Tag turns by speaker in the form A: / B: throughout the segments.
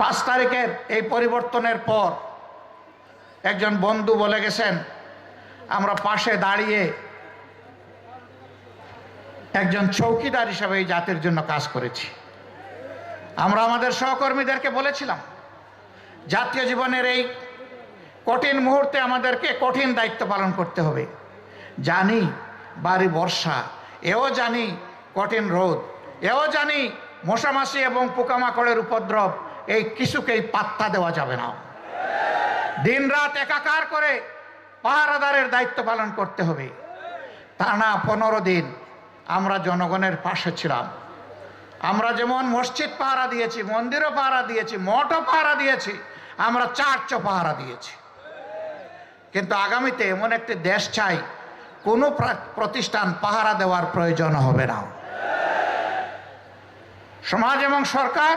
A: পাঁচ তারিখের এই পরিবর্তনের পর একজন বন্ধু বলে গেছেন, আমরা পাশে দাঁড়িয়ে একজন চৌকিদার হিসাবে এই জাতির জন্য কাজ করেছি। আমরা আমাদের সহকর্মীদেরকে বলেছিলাম, জাতীয় জীবনের এই কঠিন মুহূর্তে আমাদেরকে কঠিন দায়িত্ব পালন করতে হবে। জানি বাড়ি বর্ষা, এও জানি কঠিন রোদ, এও জানি মশামাছি এবং পোকামাকড়ের উপদ্রব এই কিছুকেই পাত্তা দেওয়া যাবে না। দিন রাত একাকার করে পাহারাদারের দায়িত্ব পালন করতে হবে। টানা পনেরো দিন আমরা জনগণের পাশে ছিলাম। আমরা যেমন মসজিদ পাহারা দিয়েছি, মন্দিরও পাহারা দিয়েছি, মঠও পাহারা দিয়েছি, আমরা চার্চও পাহারা দিয়েছি। কিন্তু আগামীতে এমন একটি দেশ চাই, কোনো প্রা- প্রতিষ্ঠান পাহারা দেওয়ার প্রয়োজন হবে না। সমাজ এবং সরকার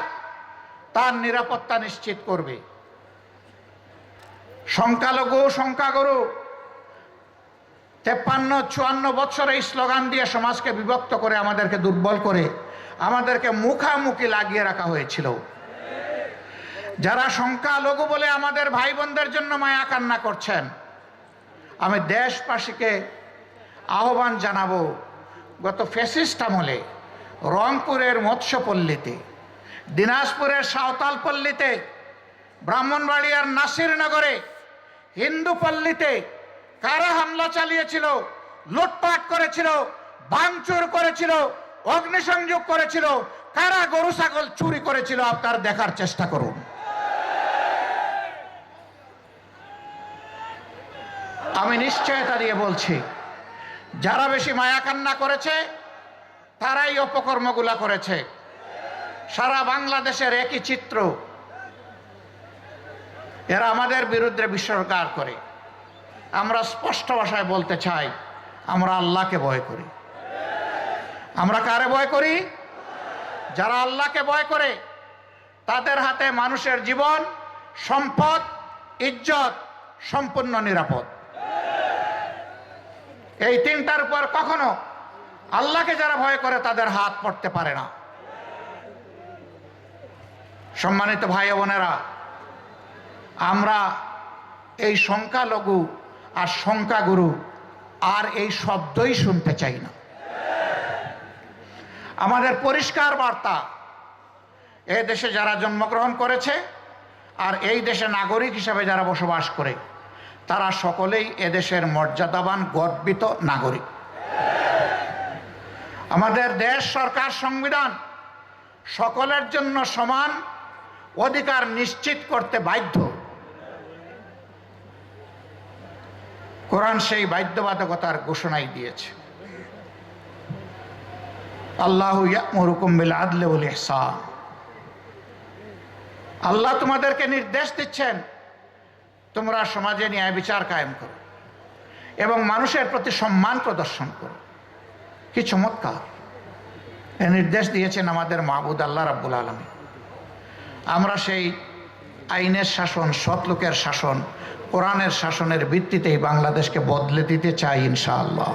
A: তার নিরাপত্তা নিশ্চিত করবে। সংখ্যালঘু, সংখ্যাগুরু, তেপ্পান্ন, চুয়ান্ন এই স্লোগান দিয়ে সমাজকে বিভক্ত করে আমাদেরকে দুর্বল করে আমাদেরকে মুখামুখি লাগিয়ে রাখা হয়েছিল। যারা সংখ্যালঘু বলে আমাদের ভাই বোনদের জন্য মায়া কান্না করছেন, আমি দেশবাসীকে আহ্বান জানাব, গত ফেসিস্ট আমলে রংপুরের মৎস্যপল্লীতে দিনাজপুরের সাঁওতাল পল্লীতে ব্রাহ্মণবাড়িয়ার নাসিরনগরে হিন্দু পল্লীতে কারা হামলা চালিয়েছিল, লুটপাট করেছিল, ভাঙচুর করেছিল, অগ্নিসংযোগ করেছিল, কারা গরু, ছাগল চুরি করেছিল আপনার দেখার চেষ্টা করুন। আমি নিশ্চয়তা দিয়ে বলছি, যারা বেশি মায়া কান্না করেছে, তারাই অপকর্মগুলা করেছে। সারা বাংলাদেশের একই চিত্র। এরা আমাদের বিরুদ্ধে বিসর্গার করে। আমরা স্পষ্ট ভাষায় বলতে চাই, আমরা আল্লাহকে ভয় করি। আমরা কারে ভয় করি? যারা আল্লাহকে ভয় করে, তাদের হাতে মানুষের জীবন, সম্পদ, ইজ্জত সম্পূর্ণ নিরাপদ। এই তিনটার উপর কখনো আল্লাহকে যারা ভয় করে, তাদের হাত পড়তে পারে না। সম্মানিত ভাই বোনেরা, আমরা এই সংখ্যালঘু আর সংখ্যাগুরু আর এই শব্দই শুনতে চাই না। আমাদের পরিষ্কার বার্তা, এ দেশে যারা জন্মগ্রহণ করেছে আর এই দেশে নাগরিক হিসাবে যারা বসবাস করে, তারা সকলেই এদেশের মর্যাদাবান, গর্বিত নাগরিক। আমাদের দেশ, সরকার, সংবিধান সকলের জন্য সমান অধিকার নিশ্চিত করতে বাধ্য। কোরআন সেই বাধ্যবাধকতার ঘোষণাই দিয়েছে। আল্লাহ ইয়ামুরুকুম বিল আদলে ওয়াল ইহসান। আল্লাহ তোমাদেরকে নির্দেশ দিচ্ছেন, তোমরা সমাজে ন্যায় বিচার কায়েম করো এবং মানুষের প্রতি সম্মান প্রদর্শন করো। কি চমৎকার। এ নির্দেশ দিয়েছেন আমাদের মাহবুদ আল্লাহ রাব্বুল আলমী আমরা সেই আইনের শাসন সৎ লোকের শাসন, কোরআনের শাসনের ভিত্তিতেই বাংলাদেশকে বদলে দিতে চাই ইনশাআল্লাহ।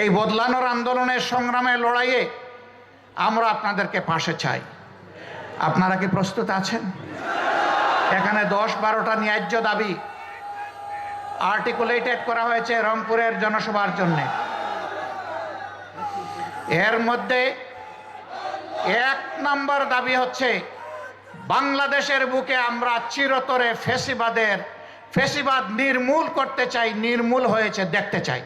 A: এই বদলানোর আন্দোলনের সংগ্রামে লড়াইয়ে আমরা আপনাদেরকে পাশে চাই। আপনারা কি প্রস্তুত আছেন? এখানে দশ বারোটা ন্যায্য দাবি আর্টিকুলেটেড করা হয়েছে রংপুরের জনসভার জন্য। এর মধ্যে এক নম্বর দাবি হচ্ছে, বাংলাদেশের বুকে আমরা চিরতরে ফেসিবাদের, ফেসিবাদ নির্মূল করতে চাই, নির্মূল হয়েছে, দেখতে চাই।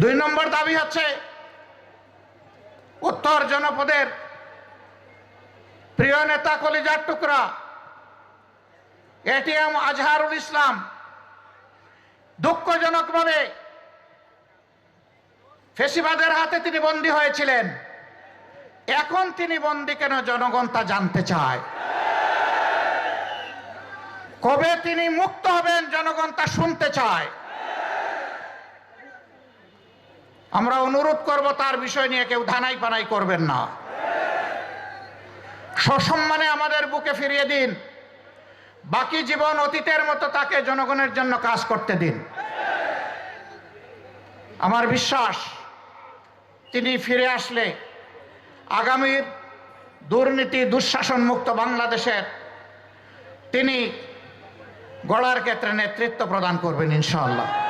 A: দুই নম্বর দাবি হচ্ছে, উত্তর জনপদের প্রিয় নেতা কলিজার টুকরা, এটিএম আজহারুল ইসলাম, দুঃখজনকভাবে ফেসিবাদের হাতে তিনি বন্দী হয়েছিলেন। এখন তিনি বন্দী কেন জনগণ তা জানতে চায়? কবে তিনি মুক্ত হবেন জনগণ তা শুনতে চায়? আমরা অনুরোধ করব তার বিষয় নিয়ে কেউ ধানাই পানাই করবেন না। সসম্মানে আমাদের বুকে ফিরিয়ে দিন। বাকি জীবন অতীতের মতো তাকে জনগণের জন্য কাজ করতে দিন। আমার বিশ্বাস তিনি ফিরে আসলে আগামীর দুর্নীতি দুঃশাসন মুক্ত বাংলাদেশের তিনি গড়ার ক্ষেত্রে নেতৃত্ব প্রদান করবেন ইনশাআল্লাহ।